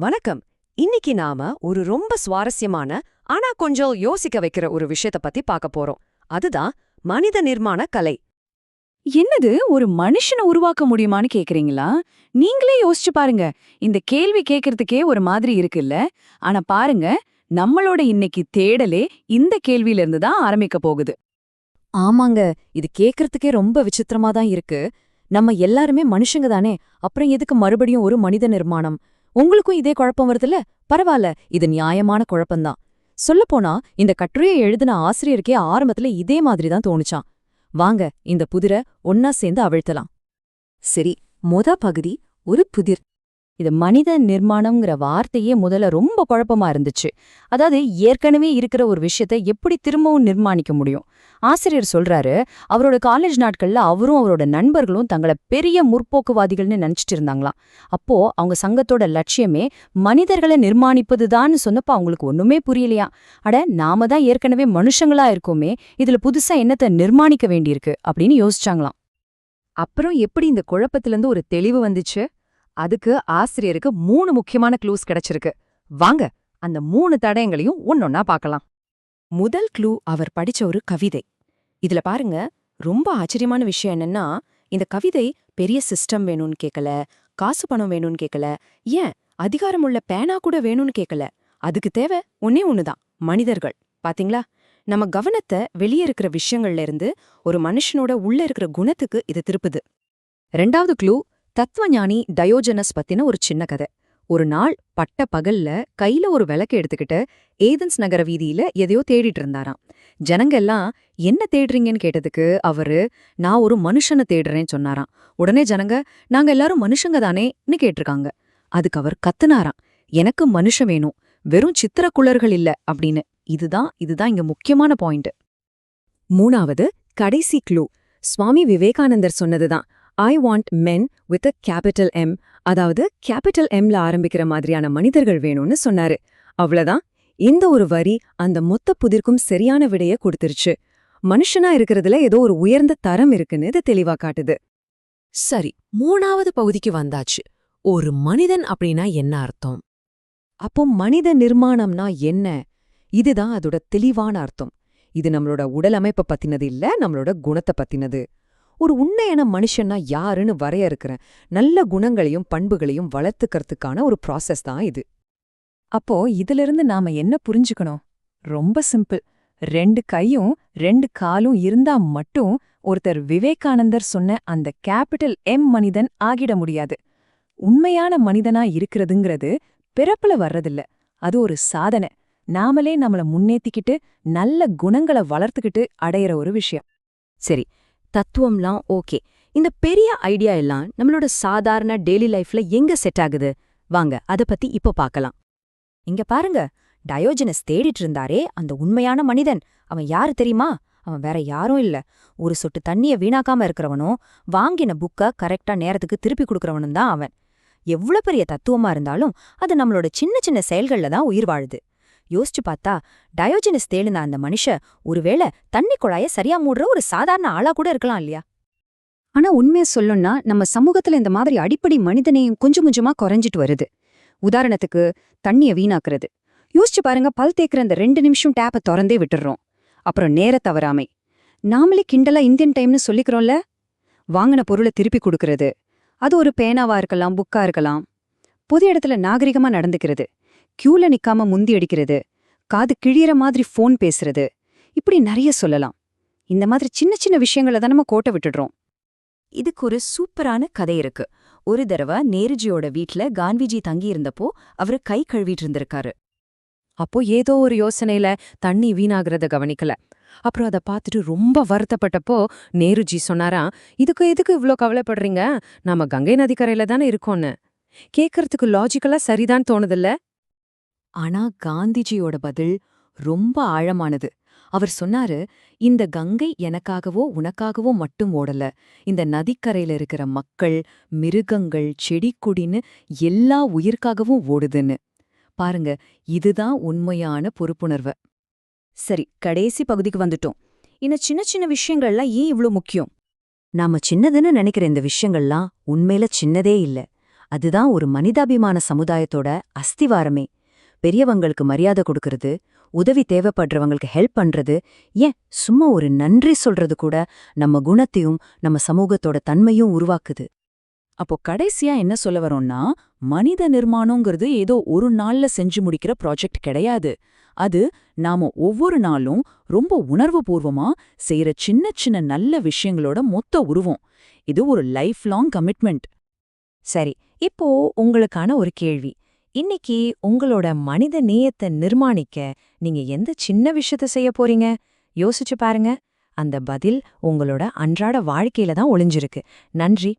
வணக்கம். இன்னைக்கு நாம ஒரு ரொம்ப சுவாரஸ்யமான ஆனா கொஞ்சம் யோசிக்க வைக்கிற ஒரு விஷயத்த பத்தி பார்க்க போறோம். அதுதான் மனித நிர்மாண கலை. என்னது? ஒரு மனுஷனை உருவாக்க முடியுமான்னு கேக்குறீங்களா? நீங்களே யோசிச்சு பாருங்க. இந்த கேள்வி கேக்குறதுக்கே ஒரு மாதிரி இருக்குல்ல. ஆனா பாருங்க நம்மளோட இன்னைக்கு தேடலே இந்த கேள்வியில இருந்து தான் ஆரம்பிக்க போகுது. ஆமாங்க. இது கேக்குறதுக்கே ரொம்ப விசித்திரமா தான் இருக்கு. நம்ம எல்லாருமே மனுஷங்க தானே. அப்புறம் எதுக்கு மறுபடியும் ஒரு மனித நிர்மாணம்? உங்களுக்கும் இதே குழப்பம் வருதுல்ல? பரவாயில்ல இது நியாயமான குழப்பம்தான். சொல்லப்போனா இந்த கட்டுரையை எழுதின ஆசிரியருக்கே ஆரம்பத்துல இதே மாதிரி தான் தோணுச்சான் வாங்க இந்த புதிரை ஒன்னா சேர்ந்து அவிழ்த்தலாம். சரி மொத பகுதி ஒரு புதிர். இது மனித நிர்மாணம்ங்கிற வார்த்தையே முதல்ல ரொம்ப குழப்பமா இருந்துச்சு. அதாவது ஏற்கனவே இருக்கிற ஒரு விஷயத்த எப்படி திரும்பவும் நிர்மாணிக்க முடியும்? ஆசிரியர் சொல்றாரு அவரோட காலேஜ் நாட்கள்ல அவரும் அவரோட நண்பர்களும் தங்களை பெரிய முற்போக்குவாதிகள்னு நினைச்சிட்டு இருந்தாங்களாம். அப்போ அவங்க சங்கத்தோட லட்சியமே மனிதர்களை நிர்மாணிப்பதுதான்னு சொன்னப்ப அவங்களுக்கு ஒண்ணுமே புரியலையா? அட நாம தான் ஏற்கனவே மனுஷங்களா இருக்கோமே இதுல புதுசா என்னத்த நிர்மாணிக்க வேண்டியிருக்கு அப்படின்னு யோசிச்சாங்களாம். அப்புறம் எப்படி இந்த குழப்பத்திலிருந்து ஒரு தெளிவு வந்துச்சு? அதுக்கு ஆசிரியருக்கு மூணு முக்கியமான க்ளூஸ் கிடைச்சிருக்கு. வாங்க அந்த மூணு தடயங்களையும் ஒன்னொன்னா பார்க்கலாம். முதல் க்ளூ அவர் படிச்ச ஒரு கவிதை. இதுல பாருங்க ரொம்ப ஆச்சரியமான விஷயம் என்னன்னா இந்த கவிதை பெரிய சிஸ்டம் வேணும்னு கேட்கல காசு பணம் வேணும்னு கேட்கல ஏன் அதிகாரமுள்ள பேனா கூட வேணும்னு கேட்கல அதுக்கு தேவை ஒன்னே ஒண்ணுதான் மனிதர்கள். பாத்தீங்களா? நம்ம கவனத்தை வெளியே இருக்கிற விஷயங்கள்ல இருந்து ஒரு மனுஷனோட உள்ள இருக்கிற குணத்துக்கு இது திருப்புது. ரெண்டாவது க்ளூ தத்துவஞானி டயோஜனஸ் பத்தின ஒரு சின்ன கதை. ஒரு நாள் பட்ட பகல்ல கையில ஒரு விளக்கு எடுத்துக்கிட்டு ஏதன்ஸ் நகர வீதியில எதையோ தேடிட்டு இருந்தாராம். ஜனங்க எல்லாம் என்ன தேடுறீங்கன்னு கேட்டதுக்கு அவரு நான் ஒரு மனுஷனை தேடுறேன்னு சொன்னாராம். உடனே ஜனங்க நாங்க எல்லாரும் மனுஷங்க தானேன்னு கேட்டிருக்காங்க. அதுக்கு அவர் கத்துனாராம். எனக்கு மனுஷன் வேணும். வெறும் சித்திரக்குளர்கள் இல்ல அப்படின்னு. இதுதான் இதுதான் இங்க முக்கியமான பாயிண்ட். மூணாவது கடைசி க்ளூ. சுவாமி விவேகானந்தர் சொன்னதுதான். I want men with a capital M அதாவது கேபிட்டல் எம்ல ஆரம்பிக்கிற மாதிரியான மனிதர்கள் வேணும்னு சொன்னாரு. அவ்வளவுதான். இந்த ஒரு வரி அந்த மொத்த புதிர்க்கும் சரியான விடைய கொடுத்துருச்சு. மனுஷனா இருக்கிறதுல ஏதோ ஒரு உயர்ந்த தரம் இருக்குன்னு இது தெளிவா காட்டுது. சரி மூணாவது பகுதிக்கு வந்தாச்சு. ஒரு மனிதன் அப்படின்னா என்ன அர்த்தம்? அப்போ மனித நிர்மாணம்னா என்ன? இதுதான் அதோட தெளிவான அர்த்தம். இது நம்மளோட உடல் அமைப்பை பத்தினது இல்ல நம்மளோட குணத்தை பத்தினது. ஒரு உண்மையான மனுஷன்னா யாருன்னு வரையறுக்கிற நல்ல குணங்களையும் பண்புகளையும் வளர்த்துக்கிறதுக்கான ஒரு ப்ராசஸ் தான் இது. அப்போ இதிலிருந்து நாம என்ன புரிஞ்சுக்கணும்? ரொம்ப சிம்பிள் ரெண்டு கையும் ரெண்டு காலும் இருந்தா மட்டும் ஒருத்தர் விவேகானந்தர் சொன்ன அந்த கேபிட்டல் எம் மனிதன் ஆகிட முடியாது. உண்மையான மனிதனா இருக்கிறதுங்கிறது பிறப்புல வர்றதில்ல. அது ஒரு சாதனை. நாமளே நம்மள முன்னேத்திக்கிட்டு நல்ல குணங்களை வளர்த்துக்கிட்டு அடையிற ஒரு விஷயம். சரி தத்துவம்லாம் ஓகே. இந்த பெரிய ஐடியா எல்லாம் நம்மளோட சாதாரண டெய்லி லைஃப்ல எங்க செட் ஆகுது? வாங்க அத பத்தி இப்ப பார்க்கலாம். இங்க பாருங்க டயோஜனஸ் தேடிட்டு இருந்தாரே அந்த உண்மையான மனிதன். அவன் யாரு தெரியுமா? அவன் வேற யாரும் இல்ல. ஒரு சொட்டு தண்ணிய வீணாக்காம இருக்கிறவனும் வாங்கின புக்க கரெக்டா நேரத்துக்கு திருப்பி கொடுக்கறவனும் தான் அவன். எவ்வளவு பெரிய தத்துவமா இருந்தாலும் அது நம்மளோட சின்ன சின்ன செயல்கள்ல தான் உயிர் வாழுது. யோசிச்சு பார்த்தா டயோஜினஸ் தேடின அந்த மனுஷ ஒருவேளை தண்ணி குழாய சரியா மூடுற ஒரு சாதாரண ஆளா கூட இருக்கலாம் இல்லையா? ஆனா உண்மையை சொல்லணும்னா நம்ம சமூகத்துல இந்த மாதிரி அடிப்படை மனிதனையும் கொஞ்சம் கொஞ்சமா குறைஞ்சிட்டு வருது. உதாரணத்துக்கு தண்ணிய வீணாக்குறது. யோசிச்சு பாருங்க பல் தேக்குற அந்த ரெண்டு நிமிஷம் டேப்பை திறந்தே விட்டுறோம். அப்புறம் நேர தவறாமை. நாமளே கிண்டலா இந்தியன் டைம்னு சொல்லிக்கிறோம்ல? வாங்கின பொருளை திருப்பி கொடுக்கறது. அது ஒரு பேனாவா இருக்கலாம் புக்கா இருக்கலாம். பொது இடத்துல நாகரிகமா நடந்துக்கிறது. கியூல நிக்காம முந்தி அடிக்கிறது காது கிழியற மாதிரி ஃபோன் பேசுறது இப்படி நிறைய சொல்லலாம். இந்த மாதிரி சின்ன சின்ன விஷயங்கள தான் நம்ம கோட்டை விட்டுடுறோம். இதுக்கு ஒரு சூப்பரான கதை இருக்கு. ஒரு தடவை நேருஜியோட வீட்ல காந்திஜி தங்கியிருந்தப்போ அவரு கை கழுவிட்டு இருந்திருக்காரு. அப்போ ஏதோ ஒரு யோசனையில தண்ணி வீணாகிறத கவனிக்கல. அப்புறம் அதை பார்த்துட்டு ரொம்ப வருத்தப்பட்டப்போ நேருஜி சொன்னாராம் இதுக்கு எதுக்கு இவ்ளோ கவலைப்படுறீங்க? நாம கங்கை நதிக்கரையில தானே இருக்கோன்னு கேட்கறதுக்கு லாஜிக்கலா சரிதான் தோணுதில்ல? ஆனா காந்திஜியோட பதில் ரொம்ப ஆழமானது. அவர் சொன்னாரு இந்த கங்கை எனக்காகவோ உனக்காகவோ மட்டும் ஓடல. இந்த நதிக்கரையில இருக்கிற மக்கள் மிருகங்கள் செடி கொடின்னு எல்லா உயிர்க்காகவும் ஓடுதுன்னு. பாருங்க இதுதான் உண்மையான பொறுப்புணர்வு. சரி கடைசி பகுதிக்கு வந்துட்டோம். இந்த சின்ன சின்ன விஷயங்கள்லாம் ஏன் இவ்ளோ முக்கியம்? நாம சின்னதுன்னு நினைக்கிற இந்த விஷயங்கள்லாம் உண்மையில சின்னதே இல்ல. அதுதான் ஒரு மனிதாபிமான சமுதாயத்தோட அஸ்திவாரமே. பெரியவங்களுக்கு மரியாதை கொடுக்கறது உதவி தேவைப்படுறவங்களுக்கு ஹெல்ப் பண்றது ஏன் சும்மா ஒரு நன்றி சொல்றது கூட நம்ம குணத்தையும் நம்ம சமூகத்தோட தன்மையும் உருவாக்குது. அப்போ கடைசியா என்ன சொல்ல வரோம்னா மனித நிர்மாணங்கிறது ஏதோ ஒரு நாள்ல செஞ்சு முடிக்கிற ப்ராஜெக்ட் கிடையாது. அது நாம ஒவ்வொரு நாளும் ரொம்ப உணர்வுபூர்வமா செய்யற சின்ன சின்ன நல்ல விஷயங்களோட மொத்த உருவம். இது ஒரு லைஃப் லாங் கமிட்மெண்ட் சரி இப்போ உங்களுக்கான ஒரு கேள்வி. இன்னைக்கு உங்களோட மனித நேயத்தை நிர்மாணிக்க நீங்க எந்த சின்ன விஷயத்த செய்ய போறீங்க? யோசிச்சு பாருங்க. அந்த பதில் உங்களோட அன்றாட வாழ்க்கையில தான் ஒளிஞ்சிருக்கு. நன்றி.